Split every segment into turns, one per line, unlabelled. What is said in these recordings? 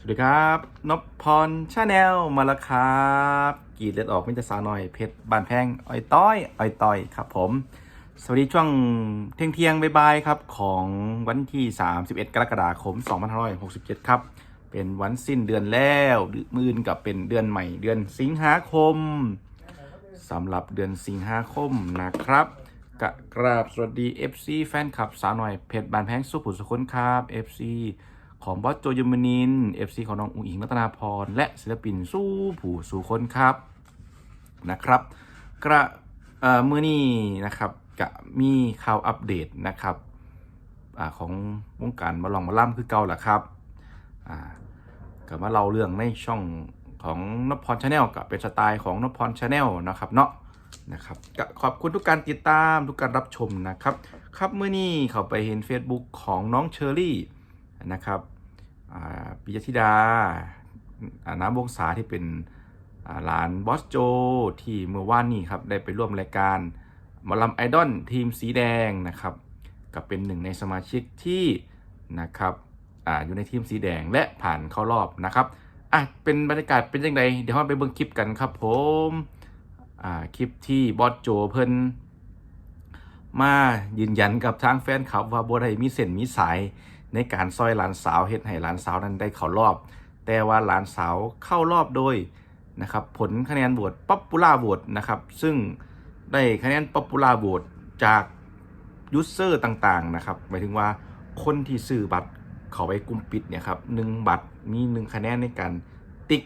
สวัสดีครับนพพรชาแนลมาแล้วครับกีดเลือดออกมิจสาวหน่อยเพชรบานแพงอ้อยต้อยอ้อยต้อยครับผม สวัสดีช่วงเที่ยงเที่ยงบ่ายครับ ของวันที่ 31 กรกฎาคม 2567 ครับ เป็นวันสิ้นเดือนแล้วมือนกับเป็นเดือนใหม่เดือนสิงหาคมสำหรับเดือนสิงหาคมนะครับกะกราบสวัสดี FC แฟนคลับสาวหน่อยเพชรบานแพงสุขุสุคนครับ FC ของบอสโจยมนิน FC ของน้องอุ๋งอิงรัตนาพร และศิลปินสู้ผู้สู่คนครับนะครับ กระเมือนี้นะครับกะมีข่าวอัปเดตนะครับอของวงการมาลองมาล่ำคือเก่าแหละครับอ่าก็มาเล่าเรื่องในช่องของนพพรชาแนลกับเป็นสไตล์ของนพพรชาแนลนะครับเนาะนะครับก็ขอบคุณทุกการติดตามทุกการรับชมนะครับ ครับเมื่อนี้เขาไปเห็น Facebook ของน้องเชอรี่นะครับ ปิยธิดาน้ำวงศาที่เป็นหลานบอสโจที่เมื่อวานนี้ครับได้ไปร่วมรายการมอลำไอดอลทีมสีแดงนะครับกับเป็นหนึ่งในสมาชิกที่นะครับออยู่ในทีมสีแดงและผ่านเข้ารอบนะครับอะเป็นบรรยากาศเป็นยังไงเดี๋ยวเราไปเบิ่งคลิปกันครับผมอ่าคลิปที่บอสโจเพิ่นมายืนยันกับทางแฟนคลับว่าบัไดมีเส้นมีสาย ในการซอยหลานสาวเฮ็ดให้หลานสาวนั้นได้เข้ารอบ แต่ว่าหลานสาวเข้ารอบโดยนะครับผลคะแนนโหวตป๊อปปูล่าโหวตนะครับซึ่งได้คะแนนป๊อปปูล่าโหวตจากยูเซอร์ต่างๆนะครับหมายถึงว่าคนที่ซื้อบัตรเขาไปกลุ่มปิดเนี่ยครับหนึ่งบัตรมีหนึ่งคะแนนในการติ๊ก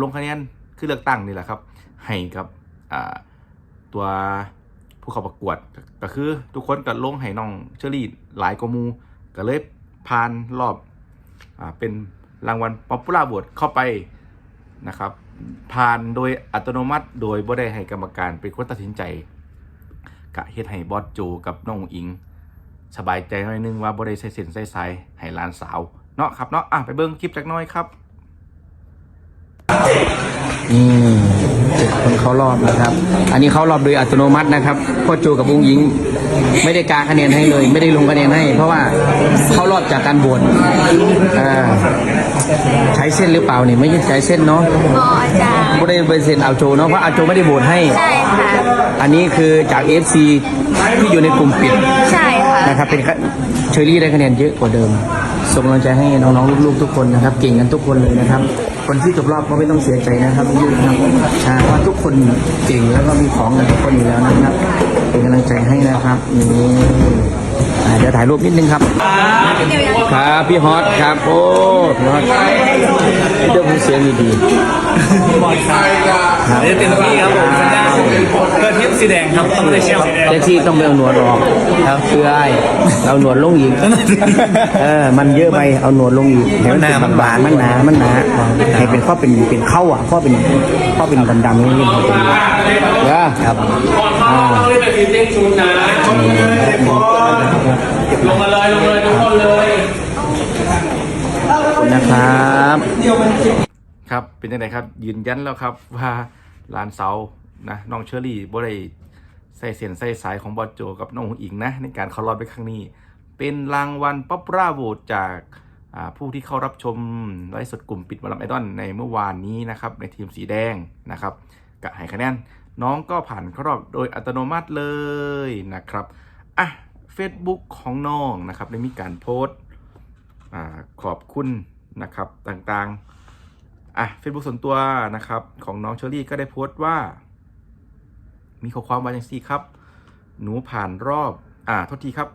ลงคะแนนคือเลือกตั้งนี่แหละครับ ให้กับตัวผู้เข้าประกวด ก็คือทุกคนก็ลงให้น้องเชอรี่หลายกว่ามูก็เลย ผ่านรอบอ่าเป็นรางวัลป๊อปปูล่า o t เข้าไปนะครับ ผ่านโดยอัตโนมัติโดยบ่ได้ให้กรรมการเป็นคนตัดสินใจกะเฮ็ดให้บอสโจกับน้องอิง สบายใจหน่อยนึงว่าบ่ได้ใส่เส้นใส่สายให้หลานสาวเนาะครับเนาะอะไปเบิ่งคลิปจักน้อยครับ
อืม คนเข้ารอบนะครับ อันนี้เข้ารอบโดยอัตโนมัตินะครับพ่อโจกับอุ้งยิงไม่ได้การคะแนนให้เลย ไม่ได้ลงคะแนนให้ เพราะว่าเข้ารอบจากการบวชอ่าใช้เส้นหรือเปล่าเนี่ยไม่ใช่ใช้เส้นเนาะ
พออาจารย์
ไม่ได้เปเซ็นเอาโจเนาะเพราะอาโจไม่ได้โหวตให้
ใช่ค่ะ
อันนี้คือจาก FC ที่อยู่ในกลุ่มปิด
ใช่ค่ะ
นะครับเป็นเชอรี่ได้คะแนนเยอะกว่าเดิม ส่งกำลังใจให้น้องๆลูกๆทุกคนนะครับ เก่งกันทุกคนเลยนะครับ คนที่ตกรอบก็ไม่ต้องเสียใจนะครับยุ่งนะครับอ่าเพราะทุกคนเก่งแล้วก็มีของกันทุกคนอยู่แล้วนะครับ เป็นกำลังใจให้นะครับนี่ อ่าเดี๋ยวถ่ายรูปนิดนึงครับ ครับพี่ฮอตครับ โอ้พี่ฮอตเจ้าผู้เสียงดีๆ
บอลครับเดี๋ยวเต็มที่ครับผมสัญญาเกิดทิพสีแดงครับต้องได้แชมป์
แท็กซี่ต้องไปเอาหนวดออกครับเพื่อไอ้เอาหนวดลงอีกเออมันเยอะไปเอาหนวดลงอีกให้มันเป็นบางๆมันหนามันหนาให้เป็นข้อเป็นเป็นเข้าอะข้อเป็นข้อเป็นดำๆนี่เป็นเป็นเด้อครับอ่า
ต้องเล่นแบบทีมเต้นชุดนะ ลงมาเลยลงเลยทุกคนเลย
ขอบคุณนะครับ
ครับเป็นยังไงครับ ยืนยันแล้วครับว่าหลานเสานะน้องเชอรี่บ่ได้ใส่เส้นใส่สายของบอสโจกับน้องอุ๋งอิงนะ ในการเข้ารอบในครั้งนี้ เป็นรางวัลป๊อปปูล่าโหวตจากอ่าผู้ที่เข้ารับชมไลฟ์สดกลุ่มปิดวอลลัมไอดอนในเมื่อวานนี้นะครับ ในทีมสีแดงนะครับกะให้คะแนนน้องก็ผ่านเข้ารอบโดยอัตโนมัติเลยนะครับอะ Facebook ของน้องนะครับได้มีการโพสต์ขอบคุณนะครับต่างๆอะ Facebook ส่วนตัวนะครับของน้องเชอรี่ก็ได้โพสต์ว่า มีข้อความว่าอย่างสี่ครับ หนูผ่านรอบอ่าโทษทีครับ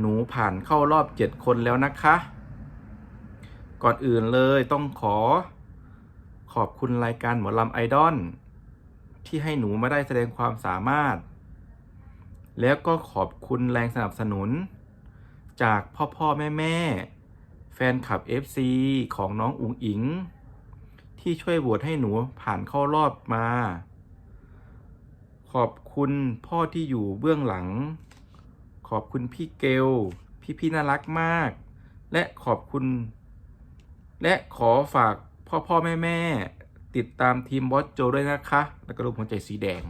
หนูผ่านเข้ารอบเจ็ดคนแล้วนะคะ ก่อนอื่นเลยต้องขอขอบคุณรายการหมอลำไอดอลที่ให้หนูมาได้แสดงความสามารถ แล้วก็ขอบคุณแรงสนับสนุน จากพ่อพ่อแม่แม่แฟนคลับ FC ของน้องอุ๋งอิง ที่ช่วยโหวตให้หนูผ่านเข้ารอบมา ขอบคุณพ่อที่อยู่เบื้องหลัง ขอบคุณพี่เกล พี่พี่น่ารักมาก และขอบคุณ และขอฝากพ่อพ่อแม่แม่ติดตามทีมบอสโจด้วยนะคะ แล้วก็รูปหัวใจสีแดง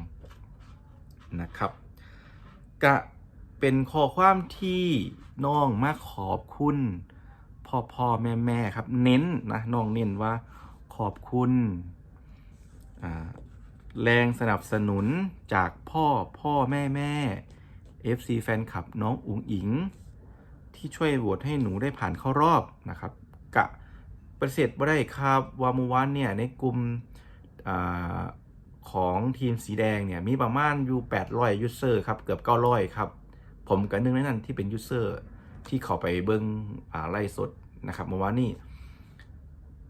นะครับ กะเป็นข้อความที่น้องมาขอบคุณพ่อพ่อแม่แม่ครับ เน้นนะน้องเน้นว่าขอบคุณแรงสนับสนุนจากพ่อพ่อแม่แม่ FC แฟนคลับน้องอุ๋งอิง ที่ช่วยโหวตให้หนูได้ผ่านเข้ารอบนะครับ กะประเสริฐบ่ได้ครับวามูวันเนี่ยในกลุ่ม ของทีมสีแดงเนี่ยมีประมาณอยู่800ยูเซอร์ครับเกือบ900ครับผมกับหนึ่งในนั้นที่เป็นยูเซอร์ที่เขาไปเบิ้งอ่าไล่สดนะครับเมื่อวานนี้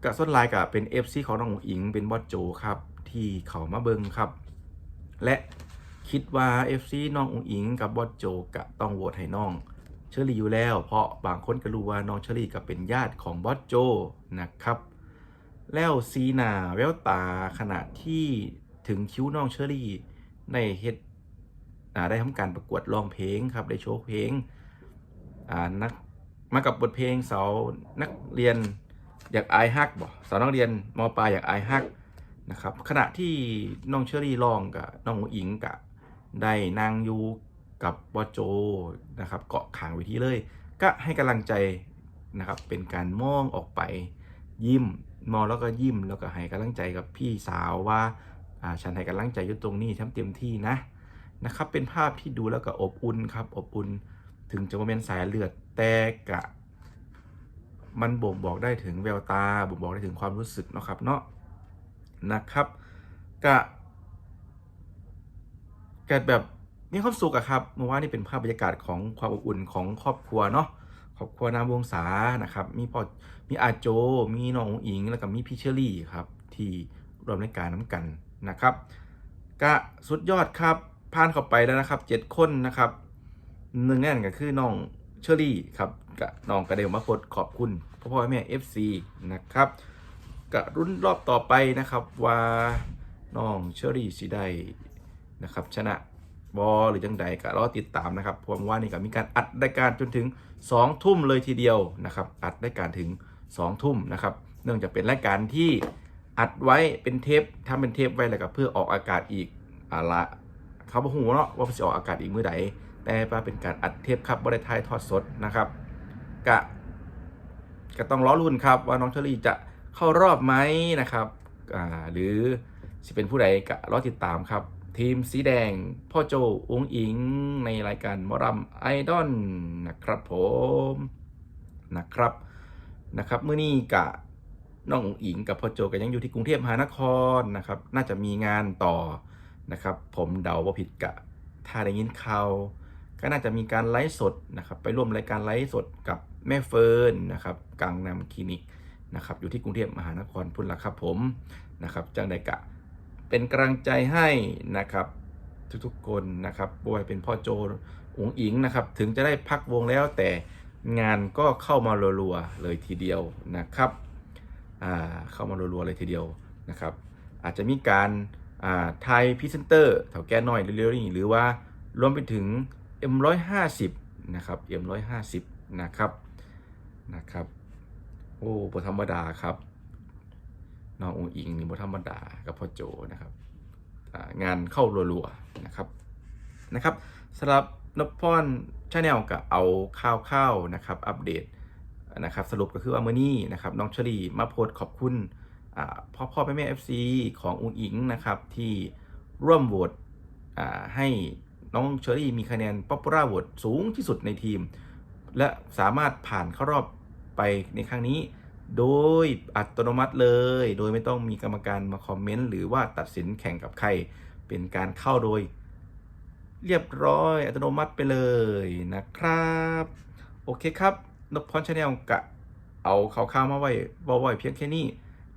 กับส่วนไลน์กับเป็น FC ของน้องอุงอิงเป็นบอสโจครับที่เขามาเบิ้งครับ และคิดว่า FC น้องอุ๋งอิงกับบอสโจกะต้องโหวตให้น้องเชอรี่อยู่แล้ว เพราะบางคนก็รู้ว่าน้องเชอรี่ก็เป็นญาติของบอสโจนะครับ แล้วซีนาแววตาขณะที่ ถึงคิ้วน้องเชอรี่ในเฮ็ดได้ทำการประกวดร้องเพลงครับได้โชว์เพลงนักมากับบทเพลงสาวนักเรียนอยากอายฮักบ่สาวนักเรียนมปลายอยากอายฮักนะครับขณะที่น้องเชอรี่ร้องกับน้องอุ๋ยิงกับได้นางยูกับบอโจนะครับเกาะขางเวทีเลย ก็ให้กำลังใจนะครับเป็นการมองออกไปยิ้มมองแล้วก็ยิ้มแล้วก็ให้กำลังใจกับพี่สาวว่า ฉันให้กำลังใจอยู่ตรงนี้ทำเต็มที่นะนะครับ เป็นภาพที่ดูแล้วก็อบอุ่นครับ อบอุ่นถึงจะมาเป็นสายเลือดแต่กะ มันบ่งบอกได้ถึงแววตาบ่งบอกได้ถึงความรู้สึกเนาะครับเนาะนะครับกะกิดแบบมีความสุขอะครับเมื่อวานนี่เป็นภาพบรรยากาศของความอบอุ่นของครอบครัวเนาะครอบครัวนามวงศานะครับ มีพ่อมีอาโจ มีน้องอุ๋งอิง แล้วก็มีพี่เชอรี่ครับ ที่รวมรายการน้ำกัน นะครับก็สุดยอดครับผ่านเข้าไปแล้วนะครับเจ็ดคนนะครับหนึ่งแน่นก็คือน้องเชอรี่ครับกับน้องกระเดวมาพดขอบคุณพ่อพ่อแม่เอฟซีนะครับกับรุ่นรอบต่อไปนะครับว่าน้องเชอรี่สีได้นะครับ ชนะบอหรือจังใดก็รอติดตามนะครับผมว่านี่ก็มีการอัดรายการจนถึง 2 ทุ่มเลยทีเดียวนะครับ อัดรายการถึง 2 ทุ่มนะครับ เนื่องจากเป็นรายการที่ อัดไว้เป็นเทปทำเป็นเทปไว้แล้วก็เพื่อออกอากาศอีกอะละเขาบอกหูเนาะว่าจะออกอากาศอีกเมื่อใดแต่ว่าเป็นการอัดเทปครับบริทายทอดสดนะครับกะก็ต้องล้อรุ่นครับ ว่าน้องเชอรี่จะเข้ารอบไหมนะครับหรือสิเป็นผู้ใดก็รอติดตามครับ ทีมสีแดง พ่อโจองอิงในรายการมอรำไอดอลนะครับผมนะครับนะครับเมื่อนี้กะ น้องอุงอิงกับพ่อโจก็ยังอยู่ที่กรุงเทพมหานครนะครับ น่าจะมีงานต่อนะครับ ผมเดาว่าผิดกะถ้าได้ยินข่าวก็น่าจะมีการไลฟ์สดนะครับ ไปร่วมรายการไลฟ์สดกับแม่เฟิร์นนะครับกังนำคลินิกนะครับ อยู่ที่กรุงเทพมหานครพุ่นละครับผมนะครับจังใดกะเป็นกำลังใจให้นะครับ ทุกๆคนนะครับบวยเป็นพ่อโจองอิงนะครับ ถึงจะได้พักวงแล้วแต่งานก็เข้ามารัวๆเลยทีเดียวนะครับ เข้ามารัวๆเลยทีเดียวนะครับ อาจจะมีการไทยพรีเซนเตอร์แถวแก่น้อยเร็วๆนี้หรือว่ารวมไปถึง M150 นะครับ M150 นะครับนะครับโอ้บธรรมดาครับน้ององอิงนี่บธรรมดากับพ่อโจนะครับงานเข้ารัวๆนะครับนะครับสำหรับนพพรชาแนลก็เอาข้าวๆนะครับ อัปเดต นะครับสรุปก็คือว่าเมื่อนี้นะครับน้องเชอรี่มาโพสขอบคุณพ่อพ่อแม่แม่เอฟซีของอุงอิงนะครับที่ร่วมโหวตให้น้องเชอรี่มีคะแนนป๊อปปูล่าโหวตสูงที่สุดในทีม และสามารถผ่านเข้ารอบไปในครั้งนี้ โดยอัตโนมัติเลย โดยไม่ต้องมีกรรมการมาคอมเมนต์หรือว่าตัดสินแข่งกับใครเป็นการเข้าโดย เรียบร้อยอัตโนมัติไปเลยนะครับ โอเคครับ นกพรชาแนลกะเอาข่าวๆมาไว้บอไว้เพียงแค่นี้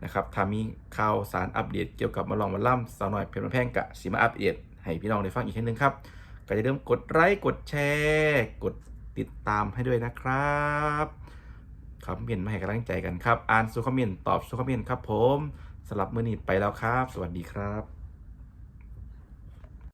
นะครับถ้ามีข่าวสารอัปเดตเกี่ยวกับมาลองมาล่ำสาวหน่อยเพลินแพงกะสีมาอัปเดตให้พี่น้องได้ฟังอีกทีนึงครับก็อย่าลืมกดไลค์กดแชร์กดติดตามให้ด้วยนะครับคอมเมนต์มาให้กำลังใจกันครับ อ่านสู่คอมเมนต์ตอบสู่คอมเมนต์ครับผมสำหรับมื้อนี้ไปแล้วครับ สวัสดีครับ